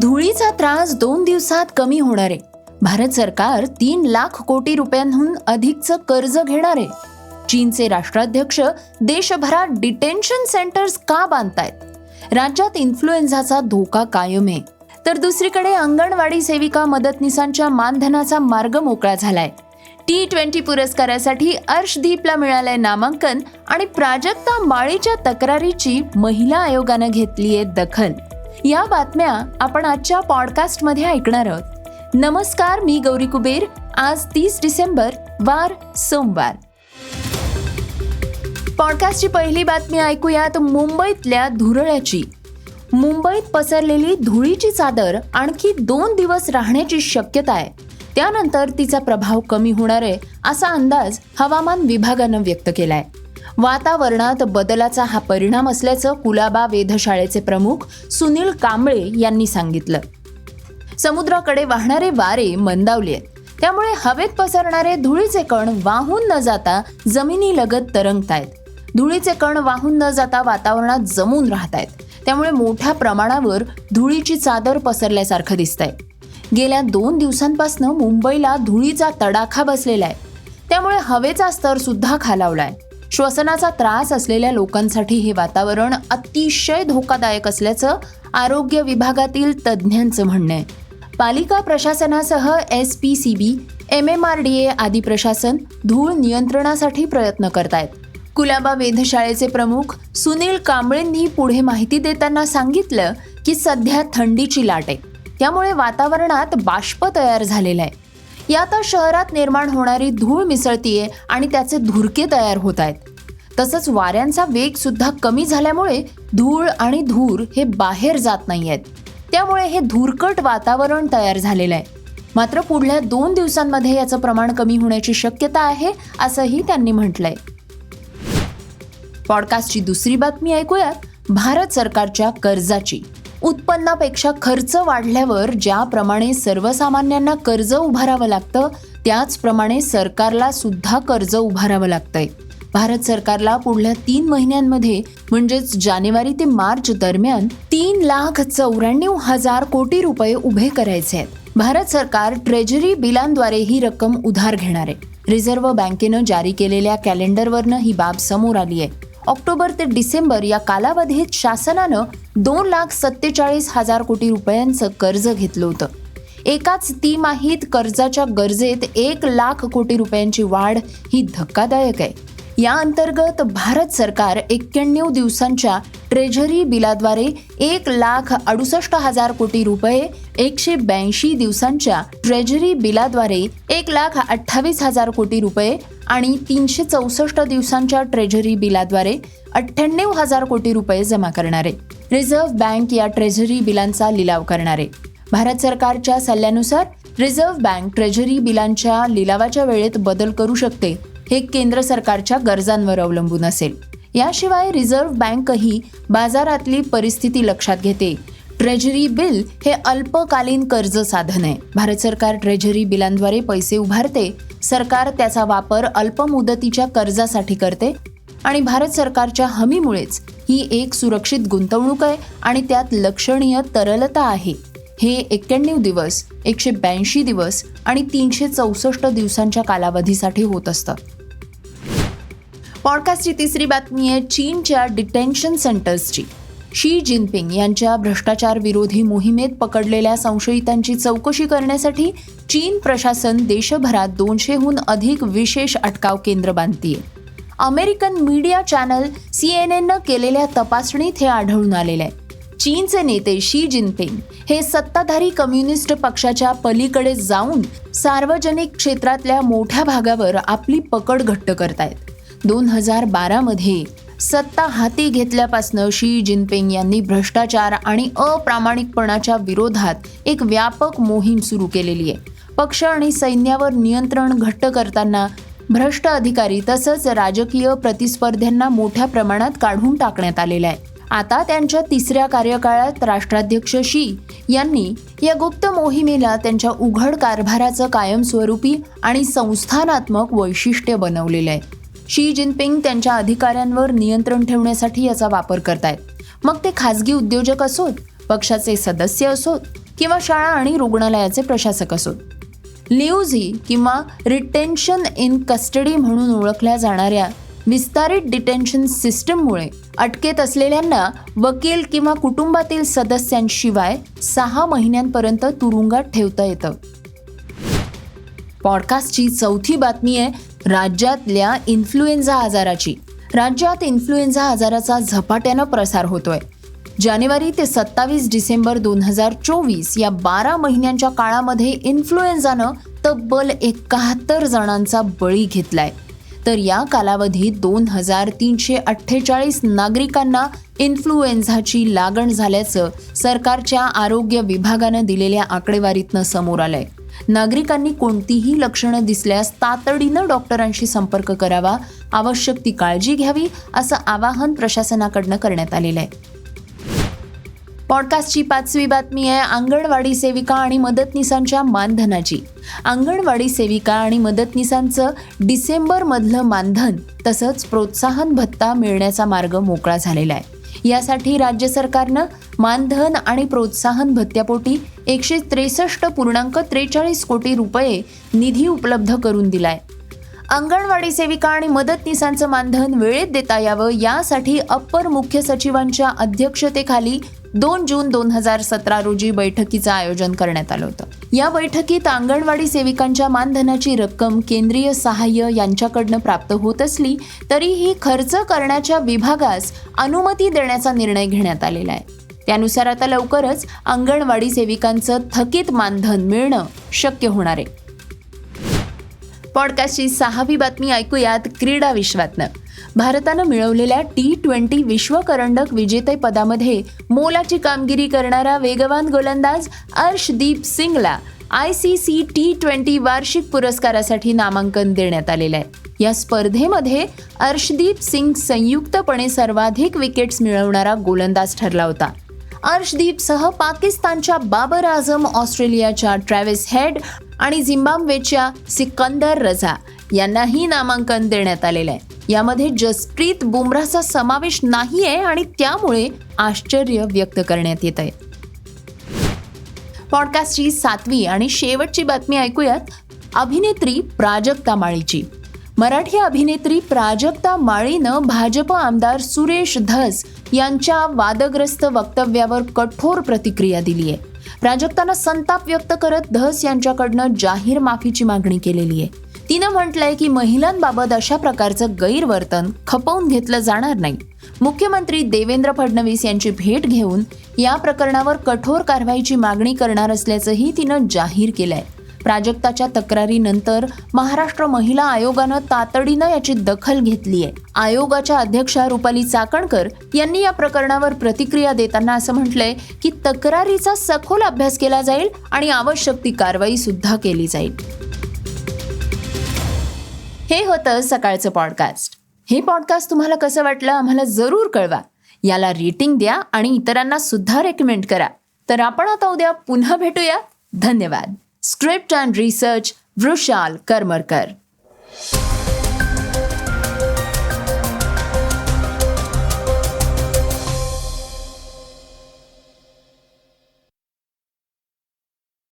धुळीचा त्रास दोन दिवसात कमी होणार. आहे भारत सरकार तीन लाख कोटी रुपयांहून अधिकचं कर्ज घेणार. आहे चीनचे राष्ट्राध्यक्ष देशभरात डिटेन्शन सेंटर्स का बांधतायत? राज्यात इन्फ्लुएन्झाचा धोका कायम आहे. तर दुसरीकडे अंगणवाडी सेविका मदतनीसांच्या मानधनाचा मार्ग मोकळा झालाय. टी ट्वेंटी पुरस्कारासाठी अर्शदीपला मिळालंय नामांकन आणि प्राजक्ता माळीच्या तक्रारीची महिला आयोगानं घेतली आहे दखल. या बातम्या आपण आजच्या पॉडकास्टमध्ये ऐकणार आहोत. नमस्कार मी गौरी कुबेर. आज तीस डिसेंबर वार सोमवार. पॉडकास्टची पहिली बातमी ऐकूयात मुंबईतल्या धुरळ्याची. मुंबईत पसरलेली धुळीची चादर आणखी दोन दिवस राहण्याची शक्यता आहे. त्यानंतर तिचा प्रभाव कमी होणार आहे असा अंदाज हवामान विभागानं व्यक्त केलाय. वातावरणात बदलाचा हा परिणाम असल्याचं कुलाबा वेधशाळेचे प्रमुख सुनील कांबळे यांनी सांगितलं. समुद्राकडे वाहणारे वारे मंदावले आहेत. त्यामुळे हवेत पसरणारे धुळीचे कण वाहून न जाता जमिनीलगत तरंगतायत. धुळीचे कण वाहून न जाता वातावरणात जमून राहत आहेत त्यामुळे मोठ्या प्रमाणावर धुळीची चादर पसरल्यासारखं दिसतंय. गेल्या दोन दिवसांपासून मुंबईला धुळीचा तडाखा बसलेला आहे. त्यामुळे हवेचा स्तर सुद्धा खालावलाय. श्वसनाचा त्रास असलेल्या लोकांसाठी हे वातावरण अतिशय धोकादायक असल्याचं आरोग्य विभागातील तज्ज्ञांचं म्हणणं आहे. पालिका प्रशासनासह S P C B M M R D A आदी प्रशासन धूळ नियंत्रणासाठी प्रयत्न करतायत. कुलाबा वेधशाळेचे प्रमुख सुनील कांबळेंनी पुढे माहिती देताना सांगितलं की सध्या थंडीची लाट आहे. त्यामुळे वातावरणात बाष्प तयार झालेलं आहे. यातच शहरात निर्माण होणारी धूळ मिसळतीये आणि त्याचे धुरके तयार होत आहेत. तसंच वाऱ्यांचा वेग सुद्धा कमी झाल्यामुळे धूळ आणि धूर हे बाहेर जात नाही आहेत त्यामुळे हे धुरकट वातावरण तयार झालेलं आहे. मात्र पुढल्या दोन दिवसांमध्ये याचं प्रमाण कमी होण्याची शक्यता आहे असंही त्यांनी म्हटलंय. पॉडकास्टची दुसरी बातमी ऐकूयात. भारत सरकारच्या कर्जाची. उत्पन्नापेक्षा खर्च वाढल्यावर ज्याप्रमाणे सर्वसामान्यांना कर्ज उभारावं लागतं त्याचप्रमाणे सरकारला सुद्धा कर्ज उभारावं लागतंय. भारत सरकारला पुढल्या तीन महिन्यांमध्ये म्हणजेच जानेवारी ते मार्च दरम्यान तीन लाख चौऱ्याण्णव हजार कोटी रुपये उभे करायचे आहेत. भारत सरकार ट्रेजरी बिलांद्वारे ही रक्कम उधार घेणार आहे. रिझर्व्ह बँकेनं जारी केलेल्या कॅलेंडरवरनं ही बाब समोर आली आहे. ऑक्टोबर ते डिसेंबर या कालावधीत शासनानं दोन लाख सत्तेचाळीस हजार कोटी रुपयांचं कर्ज घेतलं होतं. एकाच तिमाहीत कर्जाच्या गरजेत एक लाख कोटी रुपयांची वाढ ही धक्कादायक आहे. या अंतर्गत भारत सरकार एक्क्याण्णव दिवसांच्या ट्रेझरी बिलाद्वारे एक लाख अडुसष्ट हजार कोटी रुपये एकशे ब्याऐंशी दिवसांच्या ट्रेझरी बिलाद्वारे एक लाख अठ्ठावीस हजार कोटी रुपये आणि तीनशे चौसष्ट दिवसांच्या ट्रेझरी बिलाद्वारे अठ्ठ्याण्णव हजार कोटी रुपये जमा करणारे. रिझर्व्ह बँक या ट्रेझरी बिलांचा लिलाव करणारे. भारत सरकारच्या सल्ल्यानुसार रिझर्व्ह बँक ट्रेझरी बिलांच्या लिलावाच्या वेळेत बदल करू शकते. हे केंद्र सरकारच्या गरजांवर अवलंबून असेल. याशिवाय रिझर्व्ह बँकही बाजारातली परिस्थिती लक्षात घेते. ट्रेझरी बिल हे अल्पकालीन कर्ज साधन आहे. भारत सरकार ट्रेझरी बिलांद्वारे पैसे उभारते. सरकार त्याचा वापर अल्पमुदतीच्या कर्जासाठी करते आणि भारत सरकारच्या हमीमुळेच ही एक सुरक्षित गुंतवणूक आहे आणि त्यात लक्षणीय तरलता आहे. हे एक्क्याण्णव दिवस एकशे ब्याऐंशी दिवस आणि तीनशे चौसष्ट दिवसांच्या कालावधीसाठी होत असतं. पॉडकास्टची तिसरी बातमी आहे चीनच्या डिटेन्शन सेंटर्सची. शी जिनपिंग यांच्या भ्रष्टाचार विरोधी मोहिमेत पकडलेल्या संशयितांची चौकशी करण्यासाठी चीन प्रशासन देशभरात दोनशेहून अधिक विशेष अटकाव केंद्र बांधतीये. American media channel C N एननं केलेल्या तपासणीत हे आढळून आलेलं आहे. चीनचे नेते शी जिनपिंग हे सत्ताधारी कम्युनिस्ट पक्षाच्या पलीकडे जाऊन सार्वजनिक क्षेत्रातल्या मोठ्या भागावर आपली पकड घट्ट करतायत. दोन हजार बारामध्ये सत्ता हाती घेतल्यापासनं शी जिनपिंग यांनी भ्रष्टाचार आणि अप्रामाणिकपणाच्या विरोधात एक व्यापक मोहीम सुरू केलेली आहे. पक्ष आणि सैन्यावर नियंत्रण घट्ट करताना भ्रष्ट अधिकारी तसंच राजकीय प्रतिस्पर्ध्यांना मोठ्या प्रमाणात काढून टाकण्यात आलेलं आहे. आता त्यांच्या तिसऱ्या कार्यकाळात राष्ट्राध्यक्ष शी यांनी या गुप्त मोहिमेला त्यांच्या उघड कारभाराचं कायमस्वरूपी आणि संस्थानात्मक वैशिष्ट्य बनवलेलं आहे. शी जिनपिंग त्यांच्या अधिकाऱ्यांवर नियंत्रण ठेवण्यासाठी याचा वापर करतायत. मग ते खासगी उद्योजक असोत पक्षाचे सदस्य असोत किंवा शाळा आणि रुग्णालयाचे प्रशासक असोत. लिओझी किंवा रिटेन्शन इन कस्टडी म्हणून ओळखल्या जाणाऱ्या विस्तारित डिटेन्शन सिस्टममुळे अटकेत असलेल्यांना वकील किंवा कुटुंबातील सदस्यांशिवाय सहा महिन्यांपर्यंत तुरुंगात ठेवता येतं. पॉडकास्टची चौथी बातमी आहे राज्यातल्या इन्फ्लुएन्झा आजाराची. राज्यात इन्फ्लुएन्झा आजाराचा झपाट्यानं प्रसार होतोय. जानेवारी ते सत्तावीस डिसेंबर दोन हजार चोवीस या बारा महिन्यांच्या काळामध्ये इन्फ्लुएन्झानं तब्बल एकाहत्तर जणांचा बळी घेतलाय. तर या कालावधीत दोन हजार तीनशे अठ्ठेचाळीस नागरिकांना इन्फ्लुएन्झाची लागण झाल्याचं सरकारच्या आरोग्य विभागानं दिलेल्या आकडेवारीतनं समोर आलंय. नागरिकांनी कोणतीही लक्षणं दिसल्यास तातडीनं डॉक्टरांशी संपर्क करावा आवश्यक ती काळजी घ्यावी असं आवाहन प्रशासनाकडनं करण्यात आलेलं आहे. पॉडकास्टची पाचवी बातमी आहे अंगणवाडी सेविका आणि मदतनीसांच्या मानधनाची. अंगणवाडी सेविका आणि मदतनीसांचं डिसेंबरमधलं मानधन तसंच प्रोत्साहन भत्ता मिळण्याचा मार्ग मोकळा झालेला आहे. यासाठी राज्य सरकारनं मानधन आणि प्रोत्साहन भत्त्यापोटी एकशे त्रेसष्ट पूर्णांक त्रेचाळीस कोटी रुपये निधी उपलब्ध करून दिलाय. अंगणवाडी सेविका आणि मदतनीसांचं मानधन वेळेत देता यावं यासाठी अप्पर मुख्य सचिवांच्या अध्यक्षतेखाली दोन जून दोन हजार सतरा रोजी बैठकीचं आयोजन करण्यात आलं होतं. या बैठकीत अंगणवाडी सेविकांच्या मानधनाची रक्कम केंद्रीय सहाय्य यांच्याकडनं प्राप्त होत असली तरीही खर्च करण्याच्या विभागास अनुमती देण्याचा निर्णय घेण्यात आलेला आहे. त्यानुसार आता लवकरच अंगणवाडी सेविकांचं थकीत मानधन मिळणं शक्य होणार आहे. पॉडकास्टची सहावी बातमी ऐकूयात क्रीडा विश्वातनं. भारतानं मिळवलेल्या टी ट्वेंटी विश्वकरंडक विजेतेपदामध्ये मोलाची कामगिरी करणारा वेगवान गोलंदाज अर्शदीप सिंगला I C C T twenty वार्षिक पुरस्कारासाठी नामांकन देण्यात आलेलं आहे. या स्पर्धेमध्ये अर्शदीप सिंग संयुक्तपणे सर्वाधिक विकेट्स मिळवणारा गोलंदाज ठरला होता. अर्शदीपसह पाकिस्तानच्या बाबर आझम ऑस्ट्रेलियाच्या ट्रॅव्हिस हेड आणि झिम्बाब्वेच्या सिकंदर रझा यांनाही नामांकन देण्यात आलेलं आहे. यामध्ये जसप्रीत बुमराहचा समावेश नाही आहे आणि त्यामुळे आश्चर्य व्यक्त करण्यात येत आहे. पॉडकास्टची सातवी आणि शेवटची बातमी ऐकूयात. अभिनेत्री प्राजक्ता माळीची. मराठी अभिनेत्री प्राजक्ता माळीनं भाजप आमदार सुरेश धस यांच्या वादग्रस्त वक्तव्यावर कठोर प्रतिक्रिया दिली आहे प्राजक्तानं संताप व्यक्त करत धस यांच्याकडनं जाहीर माफीची मागणी केलेली आहे. तिनं म्हटलंय की महिलांबाबत अशा प्रकारचं गैरवर्तन खपवून घेतलं जाणार नाही. मुख्यमंत्री देवेंद्र फडणवीस यांची भेट घेऊन या प्रकरणावर कठोर कारवाईची मागणी करणार असल्याचंही तिनं जाहीर केलंय. प्राजक्ताच्या तक्रारीनंतर महाराष्ट्र महिला आयोगानं तातडीनं याची दखल घेतली आहे. आयोगाच्या अध्यक्षा रुपाली चाकणकर यांनी या प्रकरणावर प्रतिक्रिया देताना असं म्हटलंय की तक्रारीचा सखोल अभ्यास केला जाईल आणि आवश्यक ती कारवाई सुद्धा केली जाईल. हे होतं सकाळचं पॉडकास्ट. हे पॉडकास्ट तुम्हाला कसं वाटलं आम्हाला जरूर कळवा. याला रेटिंग द्या आणि इतरांना सुद्धा रेकमेंड करा. तर आपण आता उद्या पुन्हा भेटूया. धन्यवाद. Script and Research, Vrushal Karmarkar.